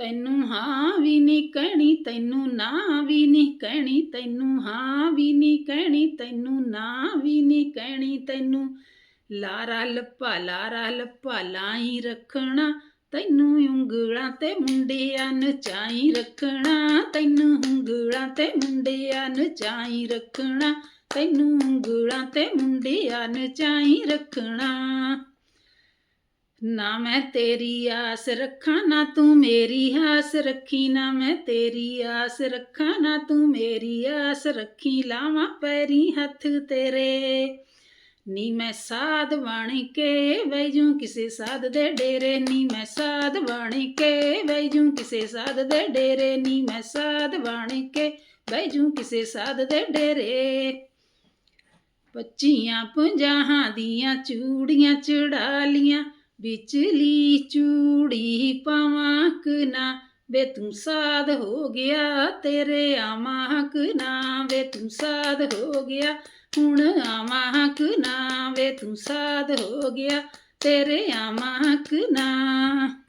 ਤੈਨੂੰ ਹਾਂ ਵੀ ਨਹੀਂ ਕਹਿਣੀ, ਤੈਨੂੰ ਨਾ ਵੀ ਨਹੀਂ ਕਹਿਣੀ, ਤੈਨੂੰ ਹਾਂ ਵੀ ਨਹੀਂ ਕਹਿਣੀ, ਤੈਨੂੰ ਨਾ ਵੀ ਨਹੀਂ ਕਹਿਣੀ, ਤੈਨੂੰ ਲਾਰਾ ਲੱਪਾ ਲਾਰਾ ਲੱਪਾ ਲਾਈ ਰੱਖਣਾ, ਤੈਨੂੰ ਉਂਗਲਾਂ ਤੇ ਮੁੰਡਿਆਂ ਨਚਾਈ ਰੱਖਣਾ, ਤੈਨੂੰ ਉਂਗਲਾਂ ਤੇ ਮੁੰਡਿਆਂ ਨਚਾਈ ਰੱਖਣਾ, ਤੈਨੂੰ ਉਂਗਲਾਂ ਤੇ ਮੁੰਡਿਆਂ ਨਚਾਈ ਰੱਖਣਾ। ਨਾ ਮੈਂ ਤੇਰੀ ਆਸ ਰੱਖਾਂ, ਨਾ ਤੂੰ ਮੇਰੀ ਆਸ ਰੱਖੀ, ਨਾ ਮੈਂ ਤੇਰੀ ਆਸ ਰੱਖਾਂ, ਨਾ ਤੂੰ ਮੇਰੀ ਆਸ ਰੱਖੀ, ਲਾਵਾਂ ਪੈਰੀ ਹੱਥ ਤੇਰੇ। ਨੀ ਮੈਂ ਸਾਧ ਬਣ ਕੇ ਵੈਜੂ ਕਿਸੇ ਸਾਧ ਦੇ ਡੇਰੇ, ਨੀ ਮੈਂ ਸਾਧ ਬਣ ਕੇ ਵੈਜੂ ਕਿਸੇ ਸਾਧ ਦੇ ਡੇਰੇ, ਨੀ ਮੈਂ ਸਾਧ ਬਣ ਕੇ ਵੈਜੂ ਕਿਸੇ ਸਾਧ ਦੇ ਡੇਰੇ। ਪੱਚੀਆਂ ਪੰਜਾਹਾਂ ਦੀਆਂ ਚੂੜੀਆਂ ਚੜਾ ਲੀਆਂ ਵਿਚਲੀ ਚੂੜੀ ਪਾਵਾਂ ਨਾ, ਵੇ ਤੂੰ ਸਾਧ ਹੋ ਗਿਆ ਤੇਰੇ ਆਵਾਂ ਨਾ, ਵੇ ਤੂੰ ਸਾਧ ਹੋ ਗਿਆ, ਹੁਣ ਆਵਾਂ ਨਾ, ਵੇ ਤੂੰ ਸਾਧ ਹੋ ਗਿਆ ਤੇਰੇ ਆਵਾਂ ਨਾ।